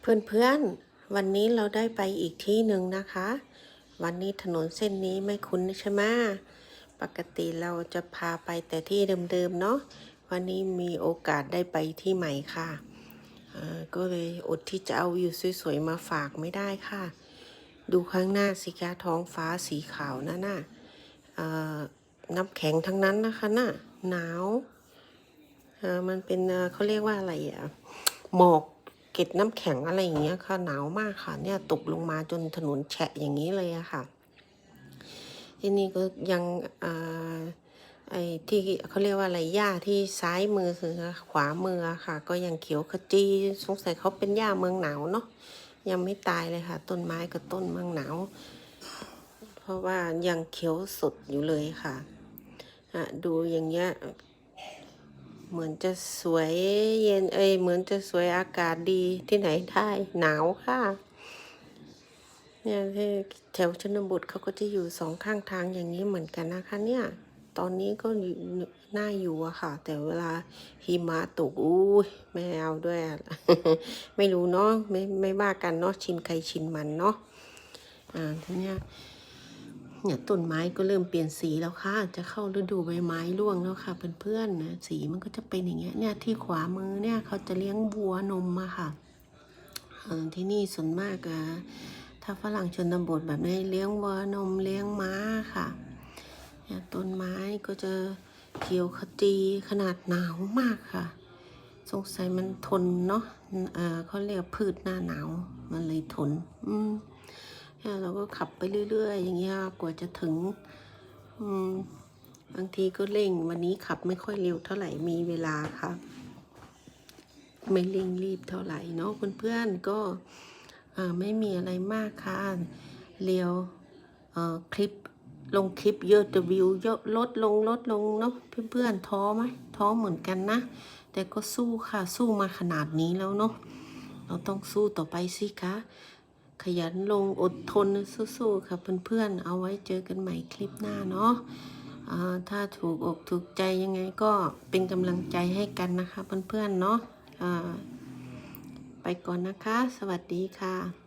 เพื่อนๆ วันนี้เราได้ไปอีกที่หนึ่งนะคะ วันนี้ถนนเส้นนี้ไม่คุ้นใช่ไหมปกติเราจะพาไปแต่ที่เดิมๆเนาะ วันนี้มีโอกาสได้ไปที่ใหม่ค่ะ ก็เลยอดที่จะเอาวิวสวยๆมาฝากไม่ได้ค่ะ ดูข้างหน้าสิคะท้องฟ้าสีขาวนั่นน่ะน้ำแข็งทั้งนั้นนะคะน่ะหนาว มันเป็นเอ่อเขาเรียกว่าอะไรอะหมอก เกล็ดน้ำแข็งอะไรอย่างเงี้ยค่ะหนาวมากค่ะ เนี่ยตกลงมาจนถนนแฉะอย่างนี้เลยอะค่ะที่นี่ก็ยังอ่าไอ้ที่เขาเรียกว่าอะไรหญ้าที่ซ้ายมือคือขวามือค่ะ ก็ยังเขียวขจีสงสัยเขาเป็นหญ้าเมืองหนาวเนาะยังไม่ตายเลยค่ะ ต้นไม้กับต้นเมืองหนาว เพราะว่ายังเขียวสดอยู่เลยค่ะอะดูอย่างเงี้ย เหมือนจะสวยเย็นเอ้ยเหมือนจะสวยอากาศดีที่ไหนได้หนาวค่ะ เนี่ยแถวชนบทเขาก็จะอยู่สองข้างทางอย่างนี้เหมือนกันนะคะ เนี่ย ตอนนี้ก็อยู่น่าอยู่อะค่ะ แต่เวลาหิมะตกอู้ยไม่เอาด้วย ไม่รู้เนาะไม่ไม่ว่ากันเนาะชินใครชินมันเนาะอ่าทีเนี้ย เนี่ยต้นไม้ก็เริ่มเปลี่ยนสีแล้วค่ะ จะเข้าฤดูใบไม้ร่วงแล้วค่ะเพื่อนๆนะสีมันก็จะเป็นอย่างเงี้ยเนี่ยที่ขวามือเนี่ยเขาจะเลี้ยงวัวนมมาค่ะที่นี่ส่วนมากอะถ้าฝรั่งชนบทแบบนี้เลี้ยงวัวนมเลี้ยงม้าค่ะเนี่ยต้นไม้ก็จะเขียวขจีขนาดหนาวมากค่ะ สงสัยมันทนเนาะเออเขาเรียกพืชหน้าหนาว มันเลยทน อืม เราก็ขับไปเรื่อย ๆ อย่างเงี้ยกว่าจะถึงบางทีก็เร่ง วันนี้ขับไม่ค่อยเร็วเท่าไหร่มีเวลาค่ะไม่เร่งรีบเท่าไหร่เนาะเพื่อนๆก็ไม่มีอะไรมากค่ะเร็วคลิปลงคลิปเยอะแต่วิวเยอะลดลงลดลงเนาะเพื่อนๆท้อไหมท้อเหมือนกันนะ แต่ก็สู้ค่ะสู้มาขนาดนี้แล้วเนาะเราต้องสู้ต่อไปสิคะ ขยันลงอดทนสู้ๆค่ะเพื่อนๆ เอาไว้เจอกันใหม่คลิปหน้าเนาะถ้าถูกอกถูกใจยังไงก็เป็นกำลังใจให้กันนะคะเพื่อนๆเนาะไปก่อนนะคะ สวัสดีค่ะ